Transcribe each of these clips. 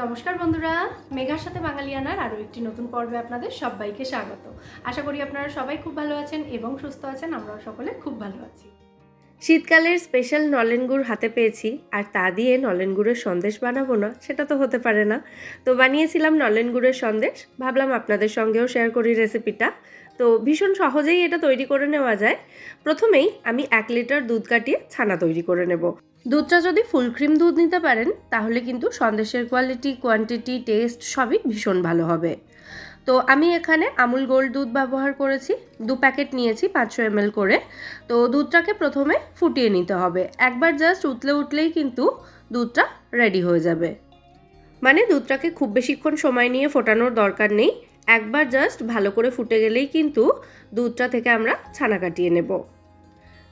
নমস্কার বন্ধুরা, মেঘার সাথে বাঙালিয়ানার আরও একটি নতুন পর্বে আপনাদের সবাইকে স্বাগত। আশা করি আপনারা সবাই খুব ভালো আছেন এবং সুস্থ আছেন, আমরাও সকলে খুব ভালো আছি। শীতকালের স্পেশাল নলেন গুড় হাতে পেয়েছি, আর তা দিয়ে নলেন গুড়ের সন্দেশ বানাবো না, সেটা তো হতে পারে না। তো বানিয়েছিলাম নলেন গুড়ের সন্দেশ, ভাবলাম আপনাদের সঙ্গেও শেয়ার করি রেসিপিটা তো ভীষণ সহজেই এটা তৈরি করে নেওয়া যায়। প্রথমেই আমি এক লিটার দুধ কাটিয়ে ছানা তৈরি করে নেব। দুধটা যদি ফুল ক্রিম দুধ নিতে পারেন, তাহলে কিন্তু সন্দেশের কোয়ালিটি কোয়ান্টিটি টেস্ট সবই ভীষণ ভালো হবে। তো আমি এখানে আমুল গোল্ড দুধ ব্যবহার করেছি। দু প্যাকেট নিয়েছি পাঁচশো এমএল করে। তো দুধটাকে প্রথমে ফুটিয়ে নিতে হবে। একবার জাস্ট উতলে উঠলেই কিন্তু দুধটা রেডি হয়ে যাবে। মানে দুধটাকে খুব বেশিক্ষণ সময় নিয়ে ফোটানোর দরকার নেই। একবার জাস্ট ভালো করে ফুটে গেলেই কিন্তু দুধটা থেকে আমরা ছানা কাটিয়ে নেব।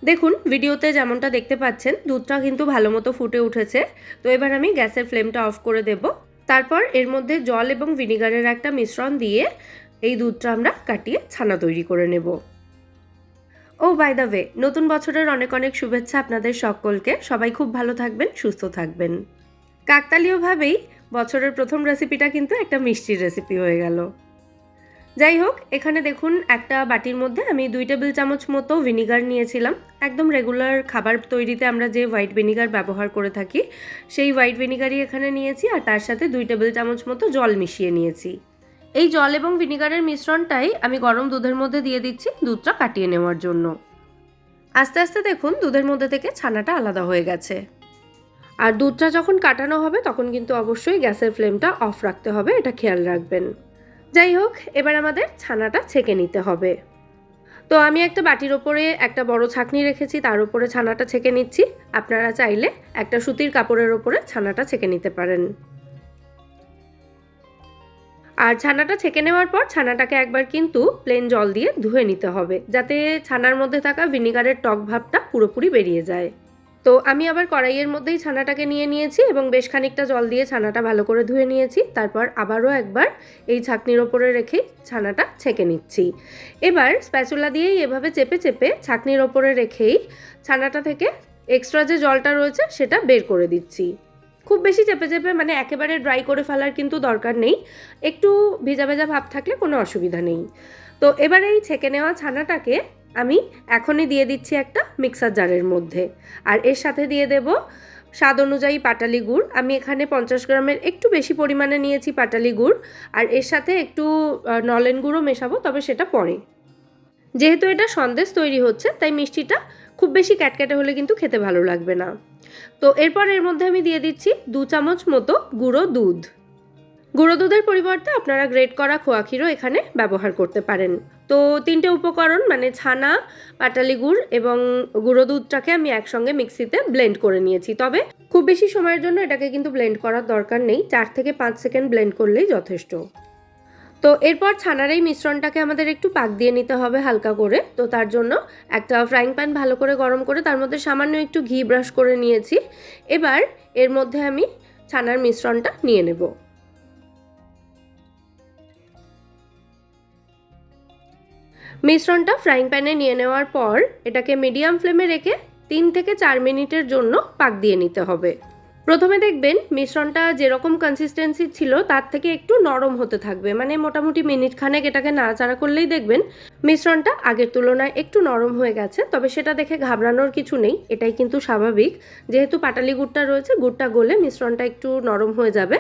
দেখুন, ভিডিওতে যেমনটা দেখতে পাচ্ছেন, দুধটা কিন্তু ভালো মতো ফুটে উঠেছে। তো এবার আমি গ্যাসের ফ্লেমটা অফ করে দেব। তারপর এর মধ্যে জল এবং ভিনিগারের একটা মিশ্রণ দিয়ে এই দুধটা আমরা কাটিয়ে ছানা তৈরি করে নেব। ও, বাই দ্য ওয়ে, নতুন বছরের অনেক অনেক শুভেচ্ছা আপনাদের সকলকে। সবাই খুব ভালো থাকবেন, সুস্থ থাকবেন। কাকতালীয়ভাবেই বছরের প্রথম রেসিপিটা কিন্তু একটা মিষ্টির রেসিপি হয়ে গেল। যাই হোক এখানে দেখুন একটা বাটির মধ্যে আমি দুই টেবিল চামচ মতো ভিনিগার নিয়েছিলাম। একদম রেগুলার খাবার তৈরিতে আমরা যে হোয়াইট ভিনিগার ব্যবহার করে থাকি, সেই হোয়াইট ভিনিগারই এখানে নিয়েছি আর তার সাথে দুই টেবিল চামচ মতো জল মিশিয়ে নিয়েছি। এই জল এবং ভিনিগারের মিশ্রণটাই আমি গরম দুধের মধ্যে দিয়ে দিচ্ছি দুধটা কাটিয়ে নেওয়ার জন্য। আস্তে আস্তে দেখুন, দুধের মধ্যে থেকে ছানাটা আলাদা হয়ে গেছে। আর দুধটা যখন কাটানো হবে, তখন কিন্তু অবশ্যই গ্যাসের ফ্লেমটা অফ রাখতে হবে, এটা খেয়াল রাখবেন। যাই হোক, এবার আমাদের ছানাটা ছেঁকে নিতে হবে। তো আমি একটা বাটির ওপরে একটা বড় ছাকনি রেখেছি, তার উপরে ছানাটা ছেঁকে নিচ্ছি। আপনারা চাইলে একটা সুতির কাপড়ের ওপরে ছানাটা ছেঁকে নিতে পারেন। আর ছানাটা ছেঁকে নেওয়ার পর ছানাটাকে একবার কিন্তু প্লেন জল দিয়ে ধুয়ে নিতে হবে, যাতে ছানার মধ্যে থাকা ভিনিগারের টক ভাবটা পুরোপুরি বেরিয়ে যায়। তো আমি আবার কড়াইয়ের মধ্যেই ছানাটাকে নিয়ে নিয়েছি এবং বেশ খানিকটা জল দিয়ে ছানাটা ভালো করে ধুয়ে নিয়েছি। তারপর আবারও একবার এই ছাকনির ওপরে রেখেই ছানাটা ছেঁকে নিচ্ছি। এবার স্প্যাচুলা দিয়েই এভাবে চেপে চেপে ছাকনির ওপরে রেখেই ছানাটা থেকে এক্সট্রা যে জলটা রয়েছে সেটা বের করে দিচ্ছি। খুব বেশি চেপে চেপে মানে একেবারে ড্রাই করে ফেলার কিন্তু দরকার নেই। একটু ভেজা ভেজা ভাব থাকলে কোনো অসুবিধা নেই। তো এবার এই ছেঁকে নেওয়া ছানাটাকে আমি এখনই দিয়ে দিচ্ছি একটা মিক্সার জারের মধ্যে। আর এর সাথে দিয়ে দেব স্বাদ অনুযায়ী পাটালি গুড়। আমি এখানে পঞ্চাশ গ্রামের একটু বেশি পরিমাণে নিয়েছি পাটালি গুড়। আর এর সাথে একটু নলেন গুঁড়ো মেশাবো, তবে সেটা পরে। যেহেতু এটা সন্দেশ তৈরি হচ্ছে, তাই মিষ্টিটা খুব বেশি ক্যাটক্যাটে হলে কিন্তু খেতে ভালো লাগবে না। তো এরপর এর মধ্যে আমি দিয়ে দিচ্ছি দু চামচ মতো গুঁড়ো দুধ। গুঁড়ো দুধের পরিবর্তে আপনারা গ্রেট করা খোয়া ক্ষীরও এখানে ব্যবহার করতে পারেন। তো তিনটে উপকরণ মানে ছানা, পাটালি গুড় এবং গুঁড়ো দুধটাকে আমি একসঙ্গে মিক্সিতে ব্লেন্ড করে নিয়েছি। তবে খুব বেশি সময়ের জন্য এটাকে কিন্তু ব্লেন্ড করার দরকার নেই, চার থেকে পাঁচ সেকেন্ড ব্লেন্ড করলেই যথেষ্ট। তো এরপর ছানার এই মিশ্রণটাকে আমাদের একটু পাক দিয়ে নিতে হবে হালকা করে। তো তার জন্য একটা ফ্রাইং প্যান ভালো করে গরম করে তার মধ্যে সামান্য একটু ঘি ব্রাশ করে নিয়েছি। এবার এর মধ্যে আমি ছানার মিশ্রণটা নিয়ে নেব। মিশ্রণটা ফ্রাইং প্যানে নিয়ে নেওয়ার পর এটাকে মিডিয়াম ফ্লেমে রেখে তিন থেকে চার মিনিটের জন্য পাক দিয়ে নিতে হবে। প্রথমে দেখবেন মিশ্রণটা যেরকম কনসিস্টেন্সি ছিল, তার থেকে একটু নরম হতে থাকবে। মানে মোটামুটি মিনিট খানেক এটাকে নাড়াচাড়া করলেই দেখবেন মিশ্রণটা আগের তুলনায় একটু নরম হয়ে গেছে। তবে সেটা দেখে ঘাবড়ানোর কিছু নেই, এটাই কিন্তু স্বাভাবিক। যেহেতু পাটালি গুড়টা রয়েছে, গুড়টা গলে মিশ্রণটা একটু নরম হয়ে যাবে।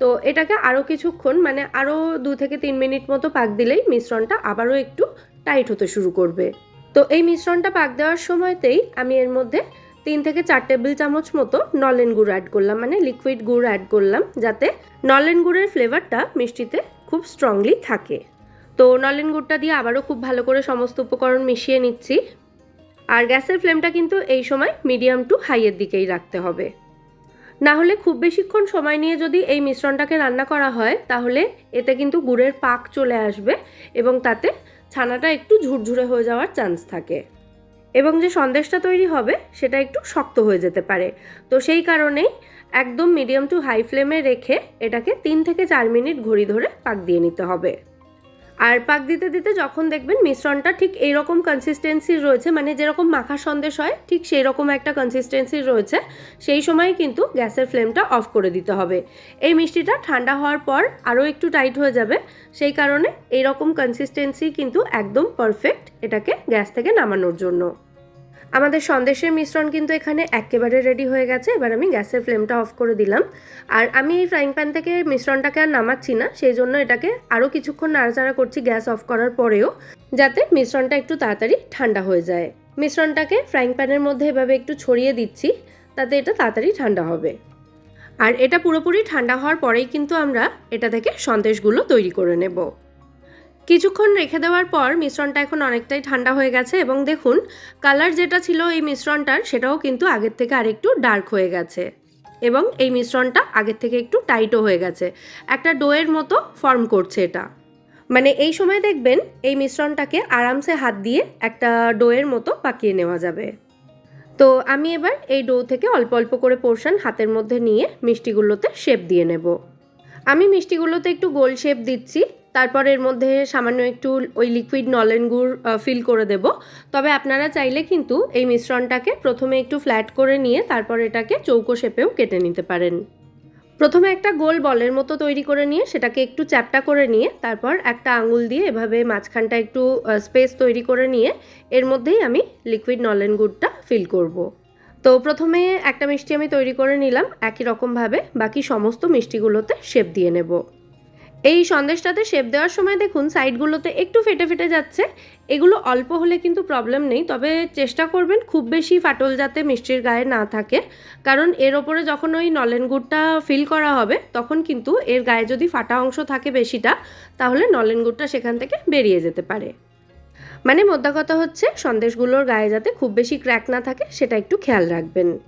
তো এটাকে আরও কিছুক্ষণ মানে আরও দু থেকে তিন মিনিট মতো পাক দিলেই মিশ্রণটা আবারও একটু টাইট হতে শুরু করবে। তো এই মিশ্রণটা পাক দেওয়ার সময়তেই আমি এর মধ্যে তিন থেকে চার টেবিল চামচ মতো নলেন গুড় অ্যাড করলাম মানে লিকুইড গুড় অ্যাড করলাম, যাতে নলেন গুড়ের ফ্লেভারটা মিষ্টিতে খুব স্ট্রংলি থাকে। তো নলেন গুড়টা দিয়ে আবারও খুব ভালো করে সমস্ত উপকরণ মিশিয়ে নিচ্ছি। আর গ্যাসের ফ্লেমটা কিন্তু এই সময় মিডিয়াম টু হাইয়ের দিকেই রাখতে হবে। না হলে খুব বেশিক্ষণ সময় নিয়ে যদি এই মিশ্রণটাকে রান্না করা হয়, তাহলে এতে কিন্তু গুড়ের পাক চলে আসবে এবং তাতে ছানাটা একটু ঝুরঝুরে হয়ে যাওয়ার চান্স থাকে। এবং যে সন্দেশটা তৈরি হবে, সেটা একটু শক্ত হয়ে যেতে পারে। তো সেই কারণেই একদম মিডিয়াম টু হাই ফ্লেমে রেখে এটাকে তিন থেকে চার মিনিট ঘড়ি ধরে পাক দিয়ে নিতে হবে। আর পাক দিতে দিতে যখন দেখবেন মিশ্রণটা ঠিক এইরকম কনসিস্টেন্সির রয়েছে মানে যেরকম মাখা সন্দেশ হয়, ঠিক সেই রকম একটা কনসিস্টেন্সির রয়েছে, সেই সময় কিন্তু গ্যাসের ফ্লেমটা অফ করে দিতে হবে। এই মিষ্টিটা ঠান্ডা হওয়ার পর আরও একটু টাইট হয়ে যাবে, সেই কারণে এইরকম কনসিস্টেন্সি কিন্তু একদম পারফেক্ট এটাকে গ্যাস থেকে নামানোর জন্য। আমাদের সন্দেশের মিশ্রণ কিন্তু এখানে একেবারে রেডি হয়ে গেছে। এবার আমি গ্যাসের ফ্লেমটা অফ করে দিলাম। আর আমি এই ফ্রাইং প্যান থেকে মিশ্রণটাকে আর নামাচ্ছি না, সেই জন্য এটাকে আরও কিছুক্ষণ নাড়াচাড়া করছি গ্যাস অফ করার পরেও, যাতে মিশ্রণটা একটু তাড়াতাড়ি ঠান্ডা হয়ে যায়। মিশ্রণটাকে ফ্রাইং প্যানের মধ্যে এভাবে একটু ছড়িয়ে দিচ্ছি, তাতে এটা তাড়াতাড়ি ঠান্ডা হবে। আর এটা পুরোপুরি ঠান্ডা হওয়ার পরেই কিন্তু আমরা এটা থেকে সন্দেশগুলো তৈরি করে নেব। কিছুক্ষণ রেখে দেওয়ার পর মিশ্রণটা এখন অনেকটাই ঠান্ডা হয়ে গেছে এবং দেখুন কালার যেটা ছিল এই মিশ্রণটার সেটাও কিন্তু আগের থেকে আরেকটু ডার্ক হয়ে গেছে এবং এই মিশ্রণটা আগের থেকে একটু টাইটও হয়ে গেছে। একটা ডোয়ের মতো ফর্ম করছে এটা। মানে এই সময় দেখবেন এই মিশ্রণটাকে আরামসে হাত দিয়ে একটা ডোয়ের মতো পাকিয়ে নেওয়া যাবে। তো আমি এবার এই ডো থেকে অল্প অল্প করে পোর্শন হাতের মধ্যে নিয়ে মিষ্টিগুলোতে শেপ দিয়ে নেব। আমি মিষ্টিগুলোতে একটু গোল শেপ দিচ্ছি। তারপর এর মধ্যে সামান্য একটু ওই লিকুইড নলেন গুড় ফিল করে দেব। তবে আপনারা চাইলে কিন্তু এই মিশ্রণটাকে প্রথমে একটু ফ্ল্যাট করে নিয়ে তারপর এটাকে চৌকো শেপেও কেটে নিতে পারেন। প্রথমে একটা গোল বলের মতো তৈরি করে নিয়ে সেটাকে একটু চ্যাপটা করে নিয়ে তারপর একটা আঙুল দিয়ে এভাবে মাঝখানটা একটু স্পেস তৈরি করে নিয়ে এর মধ্যেই আমি লিকুইড নলেন গুড়টা ফিল করব। তো প্রথমে একটা মিষ্টি আমি তৈরি করে নিলাম, একই রকমভাবে বাকি সমস্ত মিষ্টিগুলোতে শেপ দিয়ে নেব। এই সন্দেশটাতে শেপ দেওয়ার সময় দেখুন সাইডগুলোতে একটু ফেটে ফেটে যাচ্ছে। এগুলো অল্প হলে কিন্তু প্রবলেম নেই, তবে চেষ্টা করবেন খুব বেশি ফাটল যাতে মিষ্টির গায়ে না থাকে। কারণ এর ওপরে যখন ওই নলেন গুড়টা ফিল করা হবে, তখন কিন্তু এর গায়ে যদি ফাটা অংশ থাকে বেশিটা, তাহলে নলেন গুড়টা সেখান থেকে বেরিয়ে যেতে পারে। মানে মোদ্দা কথা হচ্ছে, সন্দেশগুলোর গায়ে যাতে খুব বেশি ক্র্যাক না থাকে, সেটা একটু খেয়াল রাখবেন।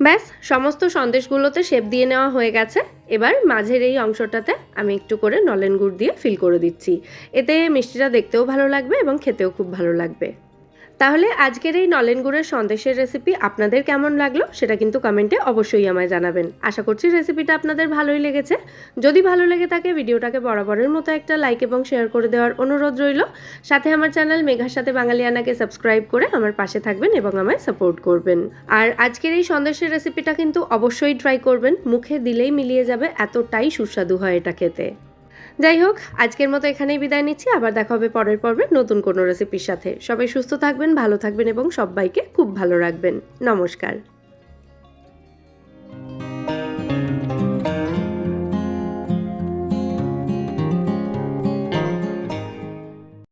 ব্যাস, সমস্ত সন্দেশগুলোতে শেপ দিয়ে নেওয়া হয়ে গেছে। এবার মাঝের এই অংশটাতে আমি একটু করে নলেন গুড় দিয়ে ফিল করে দিচ্ছি। এতে মিষ্টিটা দেখতেও ভালো লাগবে এবং খেতেও খুব ভালো লাগবে। তাহলে আজকের এই নলেন গুড়ের সন্দেশের রেসিপি আপনাদের কেমন লাগল সেটা কিন্তু কমেন্টে অবশ্যই আমায় জানাবেন। আশা করছি রেসিপিটা আপনাদের ভালোই লেগেছে। যদি ভালো লেগে থাকে ভিডিওটাকে বরাবরের মতো একটা লাইক এবং শেয়ার করে দেওয়ার অনুরোধ রইল। সাথে আমার চ্যানেল মেঘার সাথে বাঙালিয়ানাকে সাবস্ক্রাইব করে আমার পাশে থাকবেন এবং আমায় সাপোর্ট করবেন। আর আজকের এই সন্দেশের রেসিপিটা কিন্তু অবশ্যই ট্রাই করবেন। মুখে দিলেই মিলিয়ে যাবে, এতটাই সুস্বাদু হয় এটা খেতে। যাই হোক আজকের মতো এখানেই বিদায় নিচ্ছি। আবার দেখা হবে পরের পর্বে নতুন কোনো রেসিপির সাথে। সবাই সুস্থ থাকবেন, ভালো থাকবেন এবং সবাইকে খুব ভালো রাখবেন। নমস্কার।